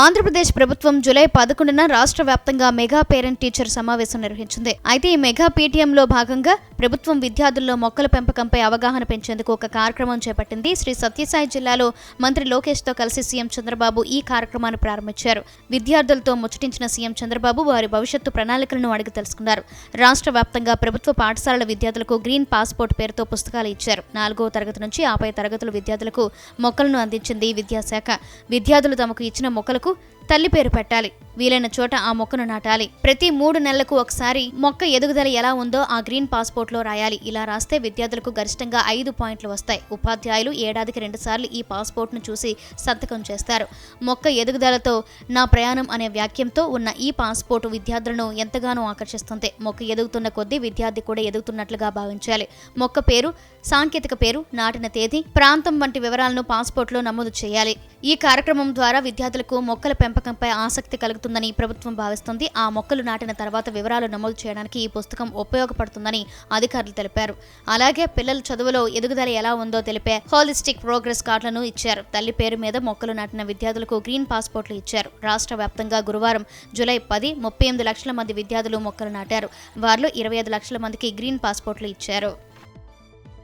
ఆంధ్రప్రదేశ్ ప్రభుత్వం జూలై పదకొండున రాష్ట్ర వ్యాప్తంగా మెగా పేరెంట్ టీచర్ సమావేశం నిర్వహించింది. అయితే ఈ మెగా పీటీఎంలో భాగంగా ప్రభుత్వం విద్యార్థుల్లో మొక్కల పెంపకంపై అవగాహన పెంచేందుకు ఒక కార్యక్రమం చేపట్టింది. శ్రీ సత్యసాయి జిల్లాలో మంత్రి లోకేష్తో కలిసి సీఎం చంద్రబాబు ఈ కార్యక్రమాన్ని ప్రారంభించారు. విద్యార్థులతో ముచ్చటించిన సీఎం చంద్రబాబు వారి భవిష్యత్తు ప్రణాళికలను అడిగి తెలుసుకున్నారు. రాష్ట్ర వ్యాప్తంగా ప్రభుత్వ పాఠశాలల విద్యార్థులకు గ్రీన్ పాస్పోర్ట్ పేరుతో పుస్తకాలు ఇచ్చారు. నాలుగో తరగతి నుంచి ఆపై తరగతుల విద్యార్థులకు మొక్కలను అందించింది విద్యాశాఖ. విద్యార్థులు తమకు ఇచ్చిన మొక్కలకు తల్లి పేరు పెట్టాలి. వీలైన చోట ఆ మొక్కను నాటాలి. ప్రతి మూడు నెలలకు ఒకసారి మొక్క ఎదుగుదల ఎలా ఉందో ఆ గ్రీన్ పాస్పోర్ట్లో రాయాలి. ఇలా రాస్తే విద్యార్థులకు గరిష్టంగా ఐదు పాయింట్లు వస్తాయి. ఉపాధ్యాయులు ఏడాదికి రెండు సార్లు ఈ పాస్పోర్ట్ను చూసి సంతకం చేస్తారు. మొక్క ఎదుగుదలతో నా ప్రయాణం అనే వాక్యంతో ఉన్న ఈ పాస్పోర్ట్ విద్యార్థులను ఎంతగానో ఆకర్షిస్తుంది. మొక్క ఎదుగుతున్న కొద్దీ విద్యార్థి కూడా ఎదుగుతున్నట్లుగా భావించాలి. మొక్క పేరు సాంకేతిక పేరు నాటిన తేదీ ప్రాంతం వంటి వివరాలను పాస్పోర్ట్లో నమోదు చేయాలి. ఈ కార్యక్రమం ద్వారా విద్యార్థులకు మొక్కల పెంపకంపై ఆసక్తి ఉపయోగపడుతుందని ప్రభుత్వం భావిస్తుంది. ఆ మొక్కలు నాటిన తర్వాత వివరాలు నమోదు చేయడానికి ఈ పుస్తకం ఉపయోగపడుతుందని అధికారులు తెలిపారు. అలాగే పిల్లల చదువులో ఎదుగుదల ఎలా ఉందో తెలిపే హోలిస్టిక్ ప్రోగ్రెస్ కార్డులను ఇచ్చారు. తల్లి పేరు మీద మొక్కలు నాటిన విద్యార్థులకు గ్రీన్ పాస్పోర్ట్లు ఇచ్చారు. రాష్ట్ర వ్యాప్తంగా గురువారం జూలై పది ముప్పై ఎనిమిది లక్షల మంది విద్యార్థులు మొక్కలు నాటారు. వారిలో ఇరవై ఐదు లక్షల మందికి గ్రీన్ పాస్పోర్ట్లు ఇచ్చారు.